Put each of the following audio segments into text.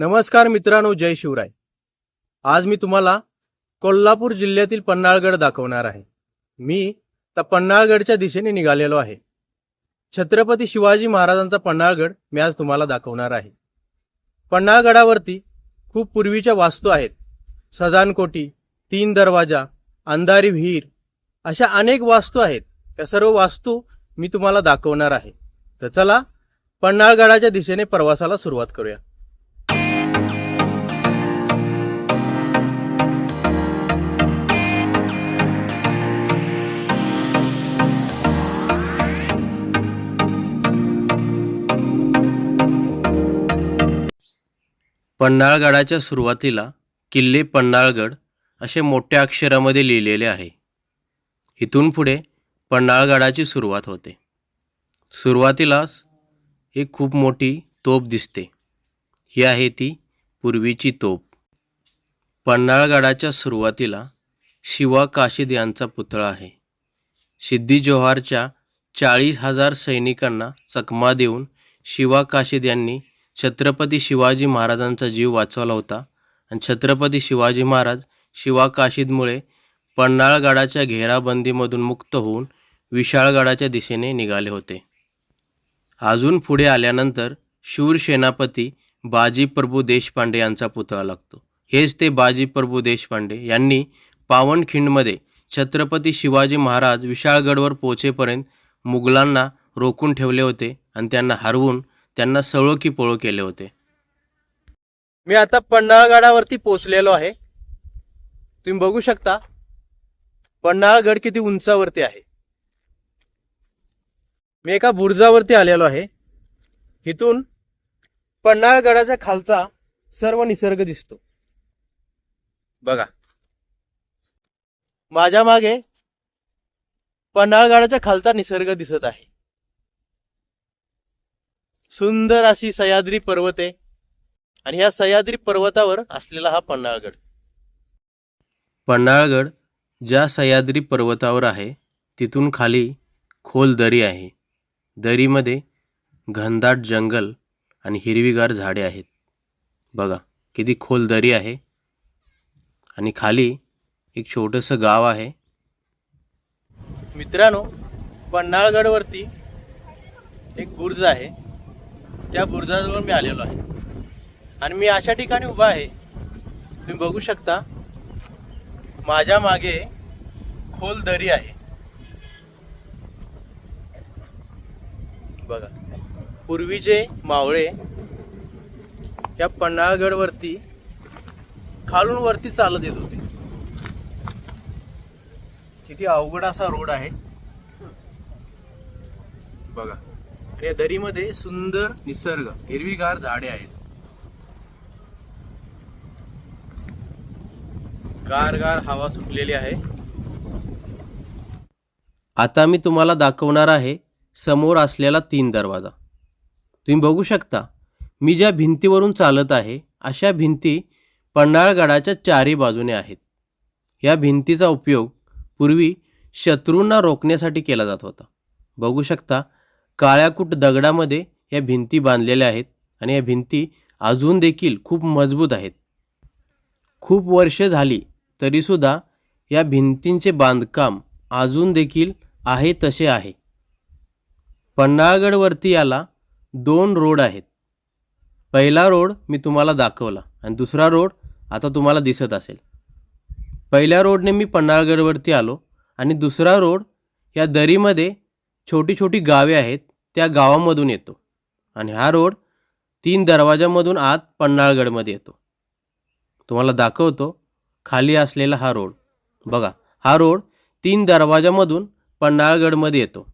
नमस्कार मित्रांनो जय शिवराय. आज मी तुम्हाला कोल्हापूर जिल्ह्यातील पन्हाळगड दाखवणार आहे. मी त्या पन्हाळगडच्या दिशेने निघालेलो आहे. छत्रपती शिवाजी महाराजांचा पन्हाळगड मी आज तुम्हाला दाखवणार आहे. पन्हाळगडावरती खूप पूर्वीच्या वास्तू आहेत. सजानकोटी तीन दरवाजा अंधारी विहीर अशा अनेक वास्तू आहेत. त्या सर्व वास्तू मी तुम्हाला दाखवणार आहे. तर चला पन्हाळगडाच्या दिशेने प्रवासाला सुरुवात करूया. पन्हाळगडाच्या सुरुवातीला किल्ले पन्हाळगड असे मोठ्या अक्षरामध्ये लिहिलेले आहे. इथून पुढे पन्हाळगडाची सुरुवात होते. सुरुवातीलाच एक खूप मोठी तोप दिसते. ही आहे ती पूर्वीची तोप. पन्हाळगडाच्या सुरुवातीला शिवा काशीद यांचा पुतळा आहे. सिद्धी जोहारच्या चाळीस हजार सैनिकांना चकमा देऊन शिवा काशीद यांनी छत्रपती शिवाजी महाराजांचा जीव वाचवला होता. आणि छत्रपती शिवाजी महाराज शिवा काशीदमुळे पन्हाळगडाच्या घेराबंदीमधून मुक्त होऊन विशाळगडाच्या दिशेने निघाले होते. अजून पुढे आल्यानंतर शूर सेनापती बाजी प्रभू देशपांडे यांचा पुतळा लागतो. हेच ते बाजी प्रभू देशपांडे यांनी पावनखिंडमध्ये छत्रपती शिवाजी महाराज विशाळगडवर पोचेपर्यंत मुघलांना रोखून ठेवले होते आणि त्यांना हरवून त्यांना सळो की पळो केले होते. मी आता पन्हाळगडावरती पोचलेलो आहे. तुम्ही बघू शकता पन्हाळगड किती उंचावरती आहे. मी एका बुर्जावरती आलेलो आहे. इथून पन्हाळगडाच्या खालचा सर्व निसर्ग दिसतो. बघा. माझ्या मागे पन्हाळगडाच्या खालचा निसर्ग दिसत आहे. सुंदर अशी सह्याद्री पर्वत. आहे आणि ह्या सह्याद्री पर्वतावर असलेला हा पन्हाळगड. पन्हाळगड ज्या सह्याद्री पर्वतावर आहे तिथून खाली खोल दरी आहे. दरीमध्ये घनदाट जंगल आणि हिरवीगार झाडे आहेत. बघा किती खोल दरी आहे. आणि खाली एक छोटंसं गाव आहे. मित्रांनो पन्हाळगडवरती एक बुर्ज आहे. त्या बुरुजाजवळ मी आलेलो आहे. आणि मी अशा ठिकाणी उभा आहे. तुम्ही बघू शकता माझ्या मागे खोल दरी आहे. बघा पूर्वीचे मावळे या पन्हाळगडवरती खालून वरती चालत येत होते. किती अवघड असा रोड आहे. बघा. आणि या दरीमध्ये सुंदर निसर्ग हिरवीगार झाडे आहेत. गारगार हवा सुटलेली आहे. आता मी तुम्हाला दाखवणार आहे समोर असलेला तीन दरवाजा. तुम्ही बघू शकता मी ज्या भिंतीवरून चालत आहे अशा भिंती पन्हाळगडाच्या चारी बाजूने आहेत. या भिंतीचा उपयोग पूर्वी शत्रूंना रोखण्यासाठी केला जात होता. बघू शकता काळ्याकूट दगडामध्ये या भिंती बांधलेल्या आहेत आणि या भिंती अजून देखील खूप मजबूत आहेत. खूप वर्षे झाली तरीसुद्धा या भिंतींचे बांधकाम अजून देखील आहे तसे आहे. पन्हाळगडवरती याला दोन रोड आहेत. पहिला रोड मी तुम्हाला दाखवला आणि दुसरा रोड आता तुम्हाला दिसत असेल. पहिल्या रोडने मी पन्हाळगडवरती आलो आणि दुसरा रोड या दरीमध्ये छोटी छोटी गावे आहेत त्या गावामधून येतो. आणि हा रोड तीन दरवाजामधून आत पन्हाळगडमध्ये येतो. तुम्हाला दाखवतो खाली असलेला हा रोड. बघा हा रोड तीन दरवाजामधून पन्हाळगडमध्ये येतो.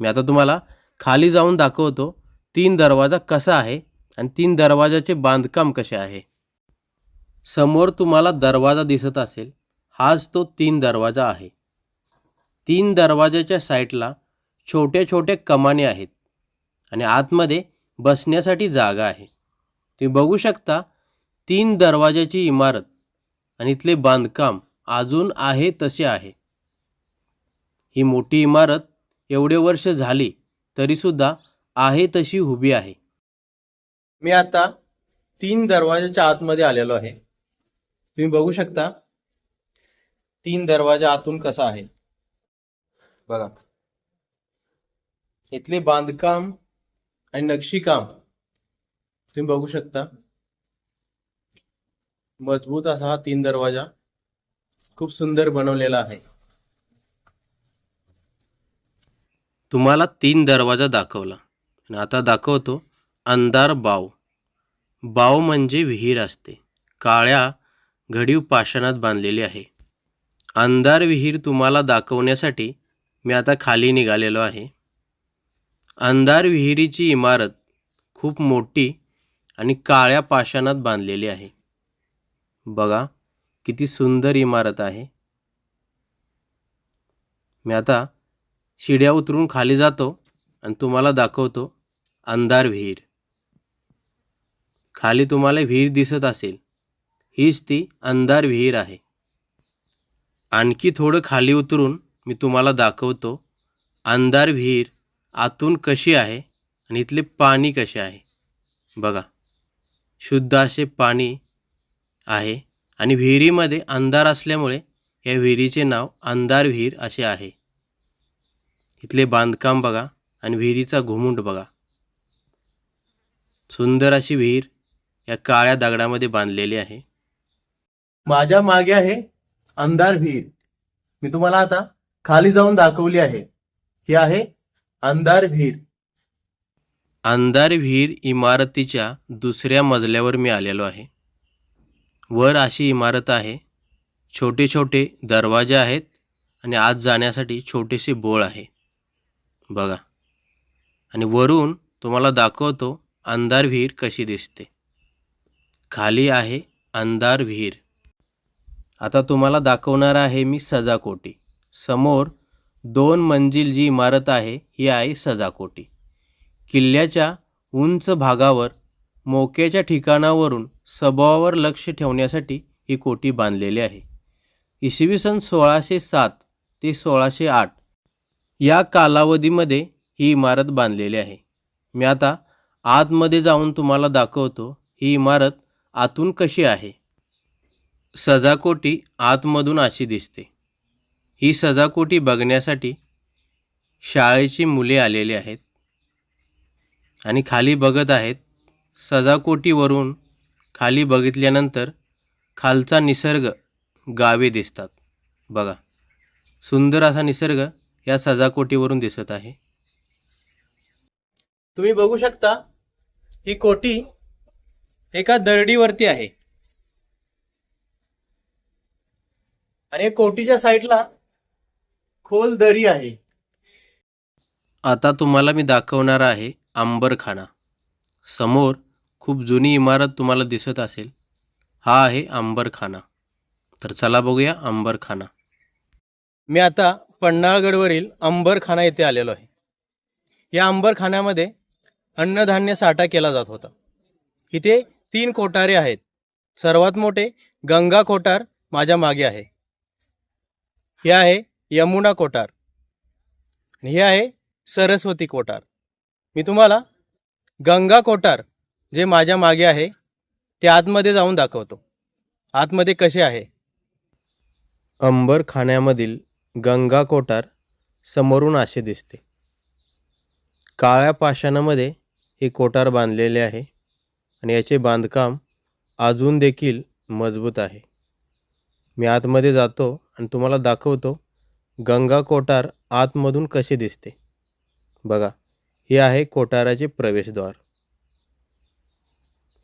मी आता तुम्हाला खाली जाऊन दाखवतो तीन दरवाजा कसा आहे आणि तीन दरवाजाचे बांधकाम कसे आहे. समोर तुम्हाला दरवाजा दिसत असेल हाच तो तीन दरवाजा आहे. तीन दरवाजाच्या साईडला छोट्या छोट्या कमाने आहेत आणि आतमध्ये बसण्यासाठी जागा आहे. तुम्ही बघू शकता तीन दरवाजाची इमारत आणि इथले बांधकाम अजून आहे तसे आहे. ही मोठी इमारत एवढे वर्ष झाली तरीसुद्धा आहे तशी उभी आहे. मी आता तीन दरवाजाच्या आतमध्ये आलेलो आहे. तुम्ही बघू शकता तीन दरवाजा आतून कसा आहे. बघा. इथले बांधकाम आणि नक्षीकाम तुम्ही बघू शकता. मजबूत असा हा तीन दरवाजा खूप सुंदर बनवलेला आहे. तुम्हाला तीन दरवाजा दाखवला. आणि आता दाखवतो अंधार बाव. बाव म्हणजे विहीर असते. काळ्या घडीव पाषाणात बांधलेली आहे. अंधार विहीर तुम्हाला दाखवण्यासाठी मी आता खाली निघालेलो आहे. अंधार विहिरीची इमारत खूप मोठी आणि काळ्या पाषाणात बांधलेली आहे. बघा किती सुंदर इमारत आहे. मी आता शिड्या उतरून खाली जातो आणि तुम्हाला दाखवतो अंधार विहीर. खाली तुम्हाला विहीर दिसत असेल. हीच ती अंधार विहीर आहे. आणखी थोडं खाली उतरून मी तुम्हाला दाखवतो अंधार विहीर आतून कशी आहे आणि इथले पाणी कसे आहे? बघा. शुद्ध असे पाणी आहे आणि विहिरीमध्ये अंधार असल्यामुळे या विहिरीचे नाव अंधार विहीर असे आहे. इथले बांधकाम बघा आणि विहिरीचा घुमुंड बघा. सुंदर अशी विहीर या काळ्या दगडामध्ये बांधलेली आहे. माझ्या मागे आहे अंधार विहीर. मी तुम्हाला आता खाली जाऊन दाखवली आहे. ही आहे अंधार विहीर अंधार विहीर इमारतीच्या दुसऱ्या मजल्यावर मी आलेलो आहे. वर अशी इमारत आहे छोटे छोटे दरवाजे आहेत आणि आत जाण्यासाठी छोटेसे बोळ आहे. बघा. आणि वरून तुम्हाला दाखवतो अंधार विहीर कशी दिसते. खाली आहे अंधार विहीर आता तुम्हाला दाखवणार आहे मी सजाकोटी. समोर दोन मंजिल जी इमारत आहे ही आहे सजाकोटी. किल्ल्याच्या उंच भागावर मोक्याच्या ठिकाणावरून सभावावर लक्ष ठेवण्यासाठी ही कोटी बांधलेली आहे. इसवी सन सोळाशे सात ते सोळाशे आठ या कालावधीमध्ये ही इमारत बांधलेली आहे. मी आता आतमध्ये जाऊन तुम्हाला दाखवतो ही इमारत आतून कशी आहे. सजाकोटी आतमधून अशी दिसते. ही सजाकोटी बघण्यासाठी शाळेची मुले आलेली आहेत. आणि खाली बघत आहेत सजाकोटीवरून खाली बघितल्यानंतर खालचा निसर्ग गावे दिसतात. बघा सुंदर असा निसर्ग या सजाकोटीवरून दिसत आहे. तुम्ही बघू शकता ही कोटी एका दरडीवरती आहे. आणि या कोटीच्या साईडला खोल दरी आहे. आता तुम्हाला मी दाखवणार आहे आंबरखाना. समोर खूप जुनी इमारत तुम्हाला दिसत असेल. हा आहे आंबरखाना. तर चला बघूया आंबरखाना. मी आता पन्हाळगडवरील अंबरखाना येथे आलेलो आहे. या अंबरखान्यामध्ये अन्नधान्य साठा केला जात होता. इथे तीन कोठारे आहेत. सर्वात मोठे गंगा कोठार माझ्या मागे आहे. हे आहे यमुना कोठार. आणि हे आहे सरस्वती कोठार. मी तुम्हाला गंगा कोठार जे माझ्या मागे आहे ते आतमध्ये जाऊन दाखवतो. आतमध्ये कसे आहे? अंबर खाण्यामधील गंगा कोठार समोरून असे दिसते. काळ्या पाषाणामध्ये हे कोठार बांधलेले आहे आणि याचे बांधकाम अजून देखील मजबूत आहे. मी आतमध्ये जातो आणि तुम्हाला दाखवतो गंगा कोठार आतमधून कसे दिसते? बघा हे आहे कोठाराचे प्रवेशद्वार.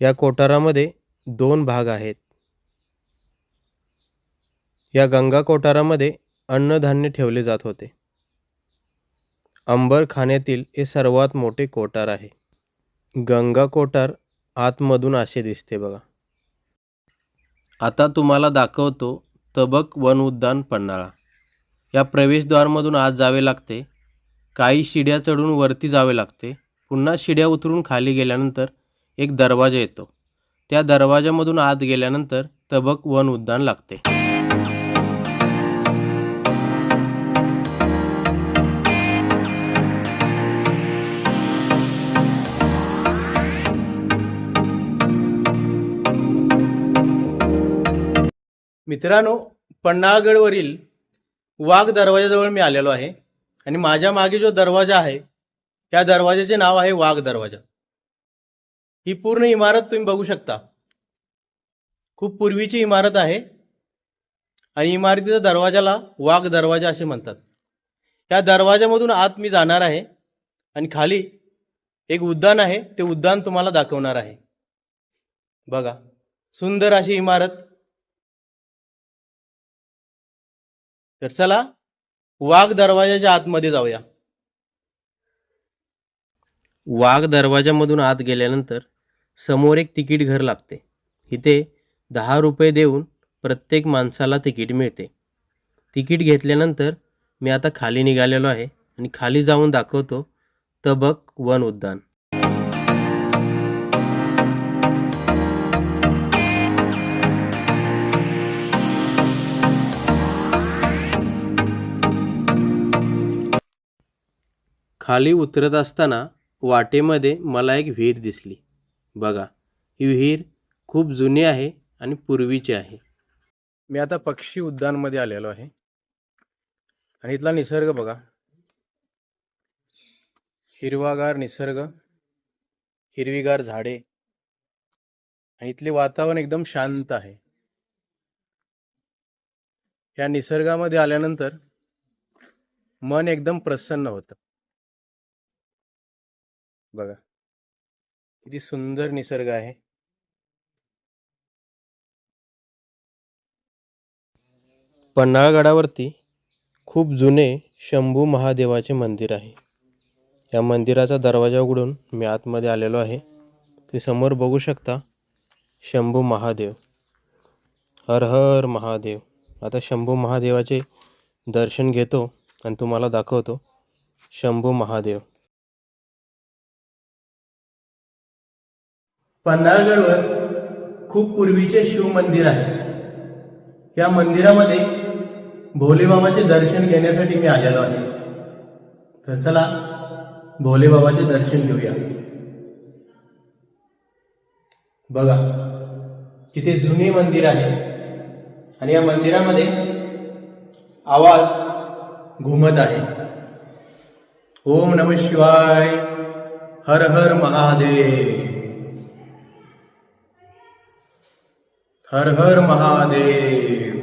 या कोठारामध्ये दोन भाग आहेत. या गंगा कोठारामध्ये अन्नधान्य ठेवले जात होते. अंबर खाण्यातील हे सर्वात मोठे कोठार आहे. गंगा कोठार आतमधून असे दिसते बघा. आता तुम्हाला दाखवतो तबक वन उद्यान पन्हाळा. या प्रवेशद्वारमधून आत जावे लागते. काही शिड्या चढून वरती जावे लागते. पुन्हा शिड्या उतरून खाली गेल्यानंतर एक दरवाजा येतो. त्या दरवाजामधून आत गेल्यानंतर तबक वन उद्यान लागते. मित्रांनो पन्हाळगडवरील वाघ दरवाजाजवळ मी आलेलो आहे. आणि माझ्या मागे जो दरवाजा आहे त्या दरवाजाचे नाव आहे वाघ दरवाजा. ही पूर्ण इमारत तुम्ही बघू शकता. खूप पूर्वीची इमारत आहे. आणि इमारतीच्या दरवाजाला वाघ दरवाजा असे म्हणतात. या दरवाजामधून आत मी जाणार आहे. आणि खाली एक उद्यान आहे. ते उद्यान तुम्हाला दाखवणार आहे. बघा सुंदर अशी इमारत. तर चला वाघ दरवाजाच्या आतमध्ये जाऊया. वाघ दरवाजामधून आत गेल्यानंतर समोर एक तिकीट घर लागते. इथे दहा रुपये देऊन प्रत्येक माणसाला तिकीट मिळते. तिकीट घेतल्यानंतर मी आता खाली निघालेलो आहे आणि खाली जाऊन दाखवतो तबक वन उद्यान. खाली उतरत असताना वाटेमध्ये मला एक विहीर दिसली. बघा ही विहीर खूप जुनी आहे आणि पूर्वीची आहे. मी आता पक्षी उद्यानमध्ये आलेलो आहे. आणि इथला निसर्ग बघा. हिरवागार निसर्ग हिरवीगार झाडे आणि इथले वातावरण एकदम शांत आहे. या निसर्गामध्ये आल्यानंतर मन एकदम प्रसन्न होतं. बघा. किती सुंदर निसर्ग आहे. पन्हाळगडावरती खूप जुने शंभू महादेवाचे मंदिर आहे. या मंदिराचा दरवाजा उघडून मी आतमध्ये आलेलो आहे. ते समोर बघू शकता शंभू महादेव. हर हर महादेव. आता शंभू महादेवाचे दर्शन घेतो आणि तुम्हाला दाखवतो. शंभू महादेव. पन्हाळगडवर खूप पूर्वीचे शिव मंदिर आहे. या मंदिरामध्ये भोलेबाबाचे दर्शन घेण्यासाठी मी आलेलो आहे. तर चला भोलेबाबाचे दर्शन घेऊया. बघा तिथे जुने मंदिर आहे. आणि या मंदिरामध्ये आवाज घुमत आहे. ओम नम शिवाय हर हर महादेव. हर हर महादेव।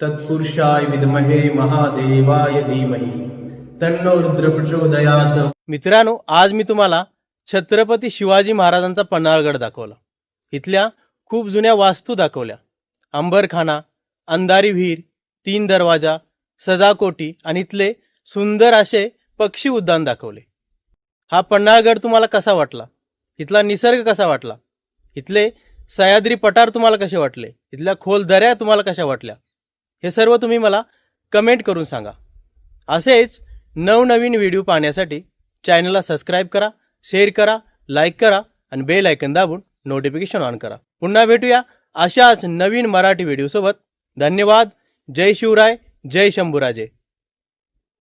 तत्पुरुषाय विद्महे महादेवाय धीमहि। तन्नो रुद्र प्रचोदयात मित्रांनो आज मी तुम्हाला छत्रपती शिवाजी महाराजांचा पन्हाळगड दाखवला. इथल्या खूप जुन्या वास्तू दाखवल्या. अंबरखाना अंधारी विहीर तीन दरवाजा सजाकोटी आणि इथले सुंदर असे पक्षी उद्यान दाखवले. हा पन्हाळगड तुम्हाला कसा वाटला? इथला निसर्ग कसा वाटला? इथले सह्याद्री पठार तुम्हाला कसे वाटले? इथल्या खोल दऱ्या तुम्हाला कशा वाटल्या? हे सर्व तुम्ही मला कमेंट करून सांगा. असेच नवनवीन व्हिडिओ पाहण्यासाठी चॅनलला सबस्क्राईब करा शेअर करा लाईक करा आणि बेल ऐकन दाबून नोटिफिकेशन ऑन करा. पुन्हा भेटूया अशाच नवीन मराठी व्हिडिओसोबत धन्यवाद. जय शिवराय. जय शंभूराजे.